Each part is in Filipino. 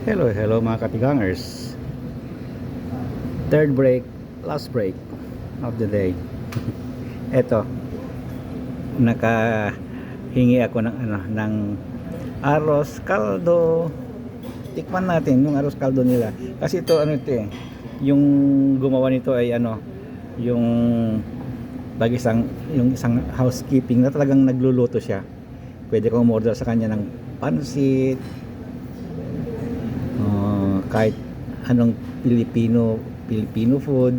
Hello, hello mga katigangers. Third break, last break of the day. Eto, nakahingi ako ng ano ng arroz caldo. Tikman natin yung arroz caldo nila. Kasi ito ano ito eh, yung gumawa nito ay ano, yung bag isang yung isang housekeeping na talagang nagluluto siya. Pwede kang umorder sa kanya ng pansit, kahit anong Pilipino Filipino food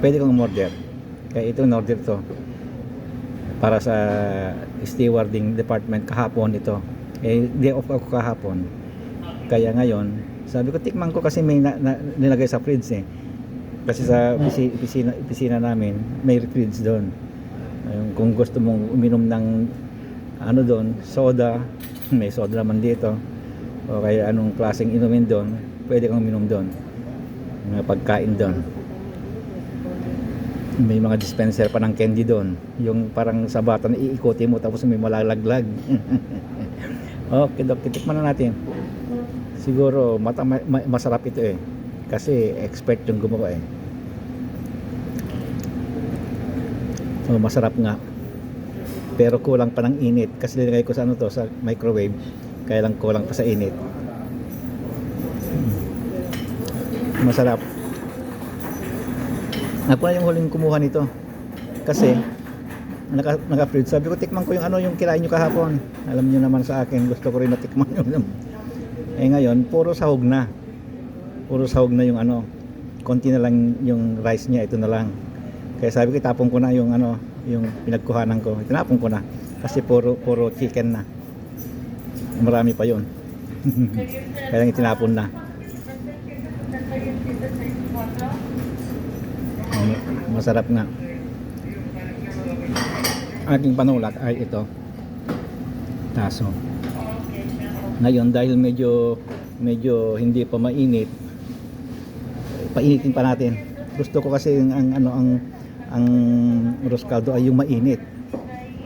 pwede kang umorder. Kaya ito in-order to. Para sa stewarding department kahapon ito. Eh day off ako kahapon. Kaya ngayon sabi ko tikman ko kasi may na, na, nilagay sa fridge eh. Kasi sa opisina, opisina namin may fridge doon. Ayun, kung gusto mong uminom ng ano doon soda may soda naman dito o kaya anong klaseng inumin doon pwede kang uminom doon. Mga pagkain doon. May mga dispenser pa ng candy doon. Yung parang sa bata na iikuti mo tapos may malalaglag. Okay dok titikman na natin. Siguro mata, ma- ma- masarap ito eh. Kasi expert yung gumawa eh. So masarap nga. Pero kulang pa ng init. Kasi nilagay ko sa ano to sa microwave kaya lang kulang pa sa init. Masarap. Ako na yung huling kumuha nito. Kasi naka, naka fridge sabi ko tikman ko yung ano yung kinain nyo kahapon. Alam nyo naman sa akin gusto ko rin matikman yung eh ngayon puro sahog na. Puro sahog na yung ano. Konti na lang yung rice niya ito na lang. Kaya sabi ko itapon ko na yung ano yung pinagkuhanan ko. Tinapon ko na. Kasi puro puro chicken na marami pa yon kaya lang itinapon na. Masarap nga. Aking panulat ay ito. Taso. Ngayon dahil medyo medyo hindi pa mainit painitin pa natin. Gusto ko kasi ang, ang ano ang ang arroz caldo ay yung mainit.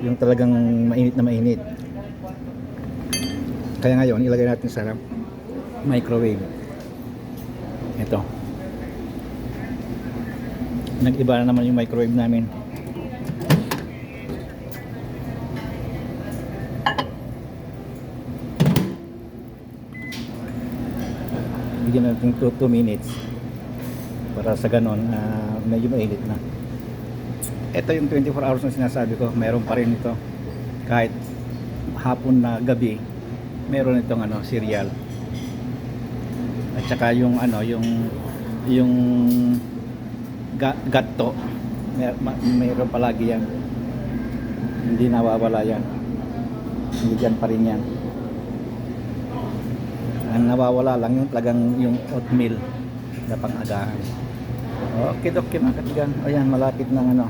Yung talagang mainit na mainit kaya ngayon ilagay natin sa microwave. Ito. Nag-iba na naman yung microwave namin. Bigyan natin 2 minutes para sa ganon na medyo mainit na. Ito yung 24 hours na sinasabi ko. Meron pa rin ito. Kahit hapon na gabi meron itong ano cereal. At saka yung ano yung yung ga- gatto. May, ma- mayroon palagi yan. Hindi nawawala yan. Hindi dyan pa rin yan. Ang nawawala lang yung talagang yung oatmeal na pang-agahan. Okay okay mga katigan ayan malapit ng ano.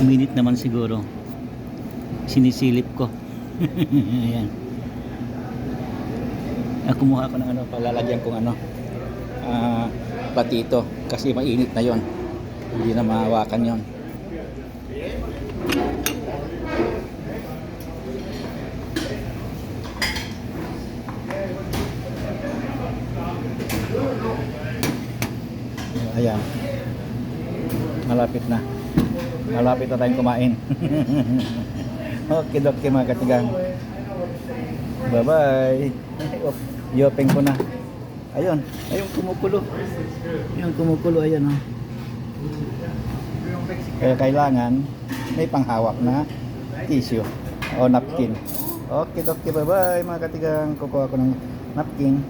Minute naman siguro sinisilip ko. Ayan. Ah, kumuha ako ng ano palalagyan kong ano ah, patito kasi mainit na yon hindi na mahawakan yon ayan. Malapit na. Malapit na tayong kumain okay okay mga katigang. Bye bye yopeng ko na. Ayun ayun kumukulo. Ayun kumukulo ayan oh. kaya kailangan may panghawak na tissue o napkin. Okay okay bye bye mga katigang. Kukuha ko ng napkin